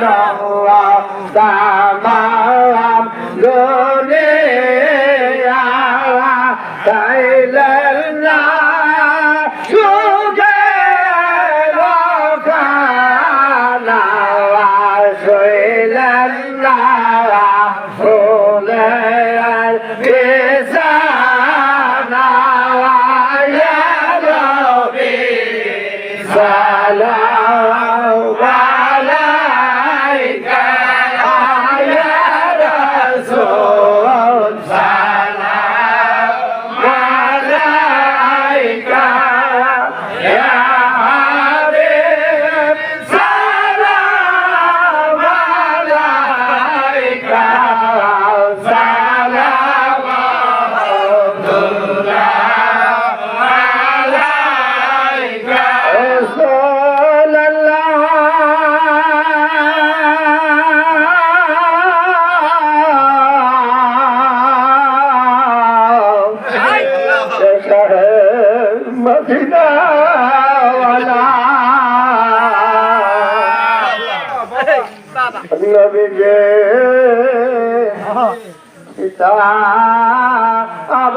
đầu ta ma làm gỡ đi tại lên ra cứ thế đó cả là rồi lên ra phù lên đi xa là giá đồ bị xa lâu है Medina वाला नबी जे पिता अब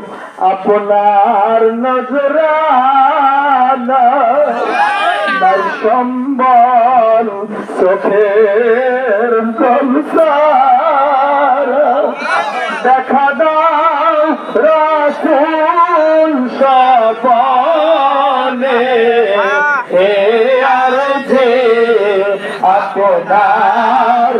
আপনার নজরানা সম্বল চোখের সংসার দেখা দাও রাসুল সপনে। এ আর যে আপনার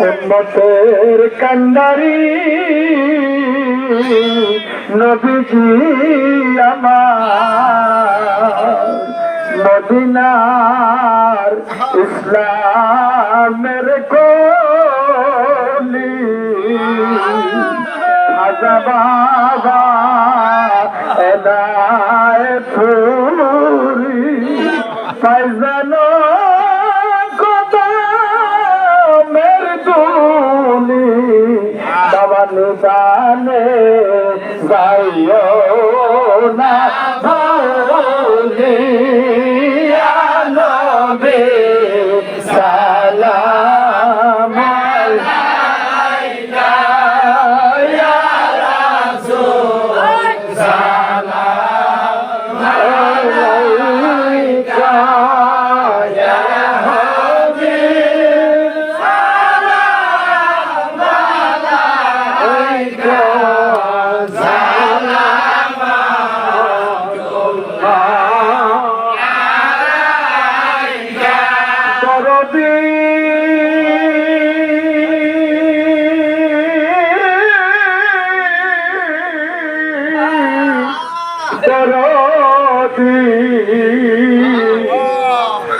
উম্মতের কান্ডারি। নবীজি আমার মদিনার ইসলামের কোলি বাবা এদায় ফুরি ফাইজানো নিদানে গাইও না ভুলি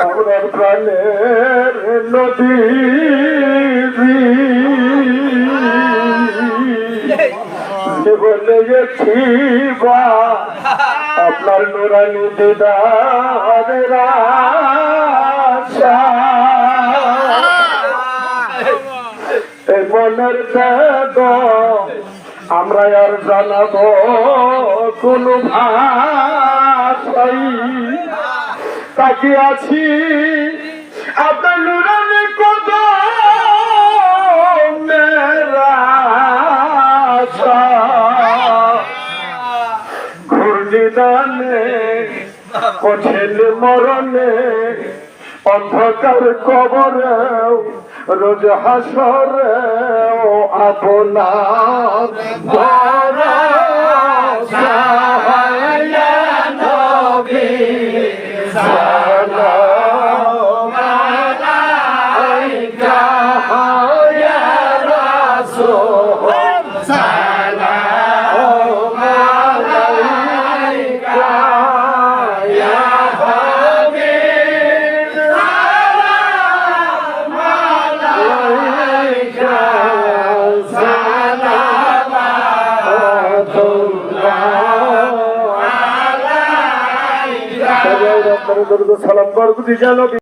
আমার প্রাণের নদী জীবনে গেছি বা আপনার নুরানি এই মনের বেদ আমরা আর জানাব কোন ভাষাই। তাকে আছি আপনার নুরানি ঘূর্ণিদানে, কঠিন মরণে, অন্ধকার কবরেও রোজ হাসরেও আপনার সালাম করব